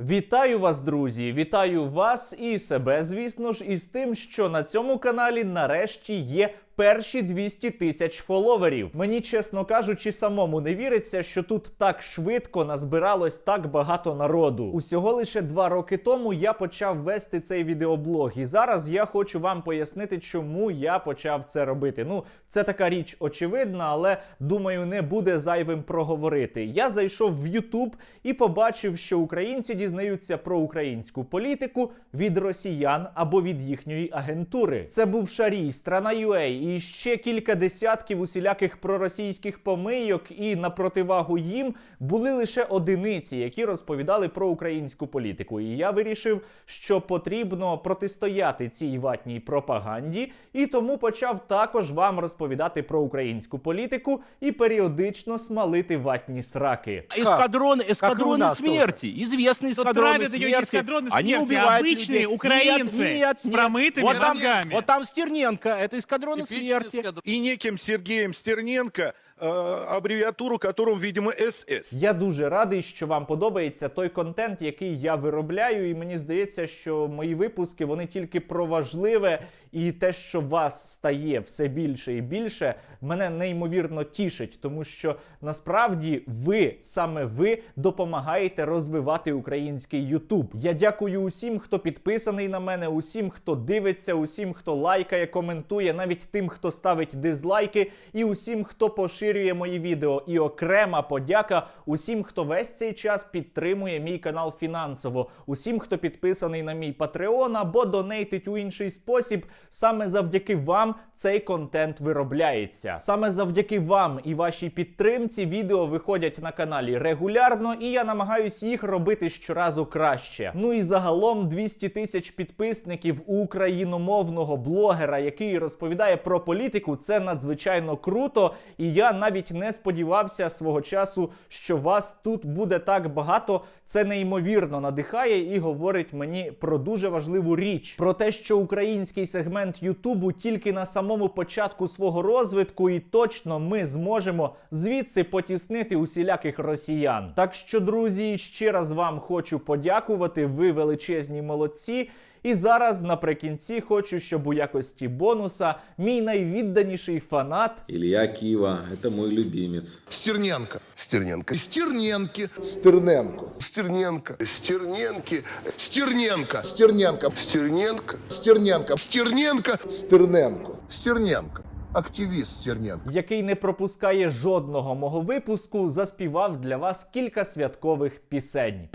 Вітаю вас, друзі! Вітаю вас і себе, звісно ж, із тим, що на цьому каналі нарешті є перші 200 тисяч фоловерів. Мені, чесно кажучи, самому не віриться, що тут так швидко назбиралось так багато народу. Усього лише два роки тому я почав вести цей відеоблог, і зараз я хочу вам пояснити, чому я почав це робити. Ну, це така річ очевидна, але думаю, не буде зайвим проговорити. Я зайшов в YouTube і побачив, що українці дізнаються про українську політику від росіян або від їхньої агентури. Це був Шарій, страна UA і ще кілька десятків усіляких проросійських помийок. І на противагу їм були лише одиниці, які розповідали про українську політику. І я вирішив, що потрібно протистояти цій ватній пропаганді, і тому почав також вам розповідати про українську політику і періодично смалити ватні сраки. Эскадроны, эскадроны нас смерти, известные Тут эскадроны травят ее не смерти. эскадроны Они смерти, а убивают обычные людей. украинцы Нет, нет, с нет. промытыми вот там, мозгами. Вот там Стерненко, это эскадроны смерти. и неким Сергеем Стерненко, э, аббревиатуру которым, видимо, СС. Я дуже радий, що вам подобається той контент, який я виробляю, і мені здається, що мої випуски вони тільки про важливе, і те, що вас стає все більше і більше, мене неймовірно тішить, тому що насправді ви саме ви допомагаєте розвивати український Ютуб. Я дякую усім, хто підписаний на мене, усім, хто дивиться, усім, хто лайкає, коментує, навіть тим, хто ставить дизлайки, і усім, хто поширює мої відео. І окрема подяка усім, хто весь цей час підтримує мій канал фінансово, усім, хто підписаний на мій Patreon або донейтить у інший спосіб. Саме завдяки вам цей контент виробляється. Саме завдяки вам і вашій підтримці відео виходять на каналі регулярно, і я намагаюсь їх робити щоразу краще. Ну і загалом 200 тисяч підписників у україномовного блогера, який розповідає про політику, це надзвичайно круто. І я навіть не сподівався свого часу, що вас тут буде так багато. Це неймовірно надихає і говорить мені про дуже важливу річ: про те, що український сегмент Ютубу тільки на самому початку свого розвитку, і точно ми зможемо звідси потіснити усіляких росіян. Так що, друзі, ще раз вам хочу подякувати. Ви величезні молодці. І зараз наприкінці хочу, щоб у якості бонуса мій найвідданіший фанат Илья Кива – это мой любимец. Стерненко. Стерненко. Стерненки. Стерненко. Стерненко. Стерненки. Стерненко. Стерненко. Стерненко. Стерненко. Стерненко. Стерненко. Стерненко. Активіст Стерненко. який не пропускає жодного мого випуску, заспівав для вас кілька святкових пісень.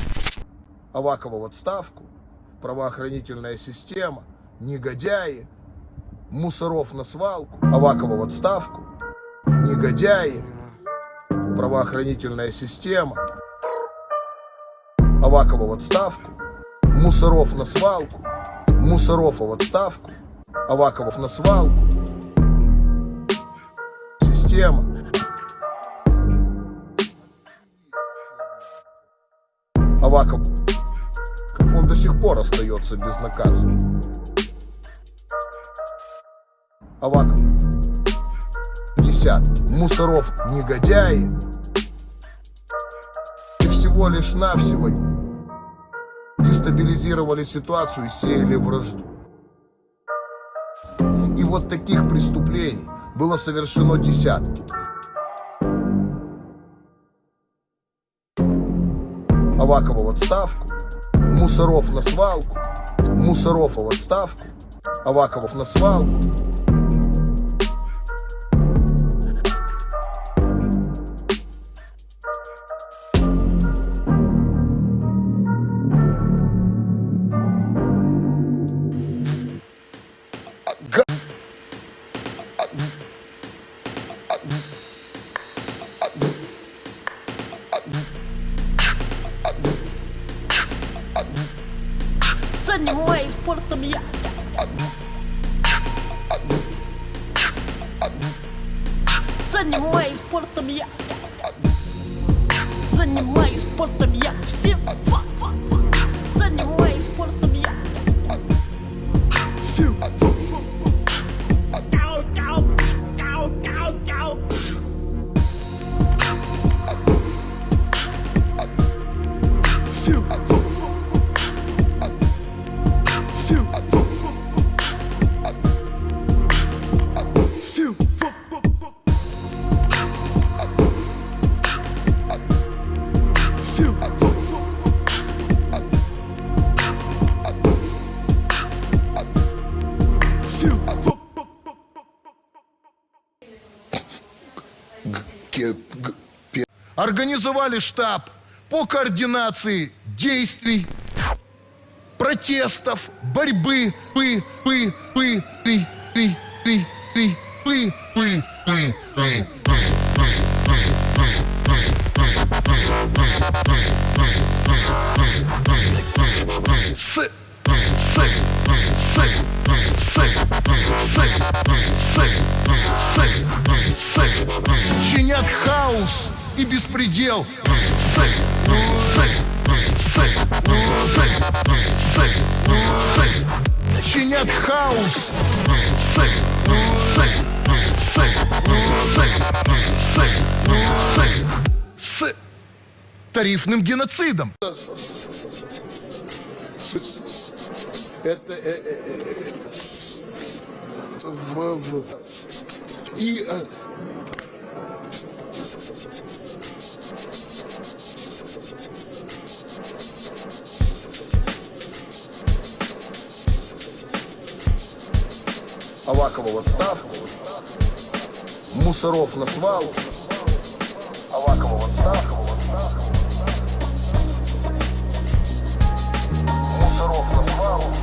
Авакова в отставку. Правоохранительная система. Негодяи. Мусоров на свалку. Авакова в отставку. Негодяи. Правоохранительная система. Авакова в отставку. Мусоров на свалку. Мусоров в отставку. Аваковов на свалку. Остается безнаказанным. Аваков. Десятки. Мусоров негодяи. И всего лишь навсего дестабилизировали ситуацию и сеяли вражду. И вот таких преступлений было совершено десятки. Авакова в отставку, Мусоров на свалку, Мусоров в отставку, Аваковов на свалку. Занимаюсь спортом я. Занимаюсь спортом я. Занимаюсь спортом я. Всем фа, фа, фа. Организовали штаб по координации действий протестов, борьбы, пы, пы, пы, ты, ты, ты, ты, пы, пы, пы, пы, пы, пы, пы, пы, пы, пы, пы, пы, с Чинят хаос и беспредел. Трэп Хаус. С тарифным геноцидом. Это э, э, э, в, и Авакова в отставку, Мусоров на свалку, Авакова в отставку, Мусоров на свалку.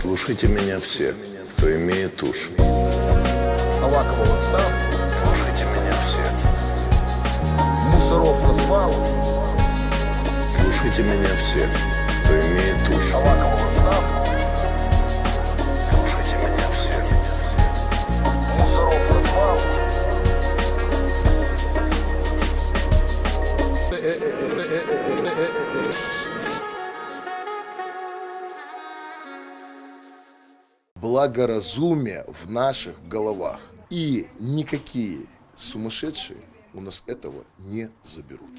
Слушайте меня все, кто имеет уши. Авакова в отставку. Слушайте меня все. Мусоров на свалку. Слушайте меня все, кто имеет уши. Авакова в отставку. Меня все. Мусоров на свалку. Благоразумие в наших головах. И никакие сумасшедшие у нас этого не заберут.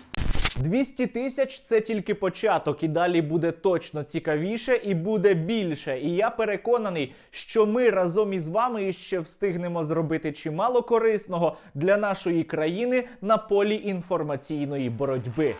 200 тисяч це тільки початок, і далі буде точно цікавіше і буде більше. І я переконаний, що ми разом із вами ще встигнемо зробити чимало корисного для нашої країни на полі інформаційної боротьби.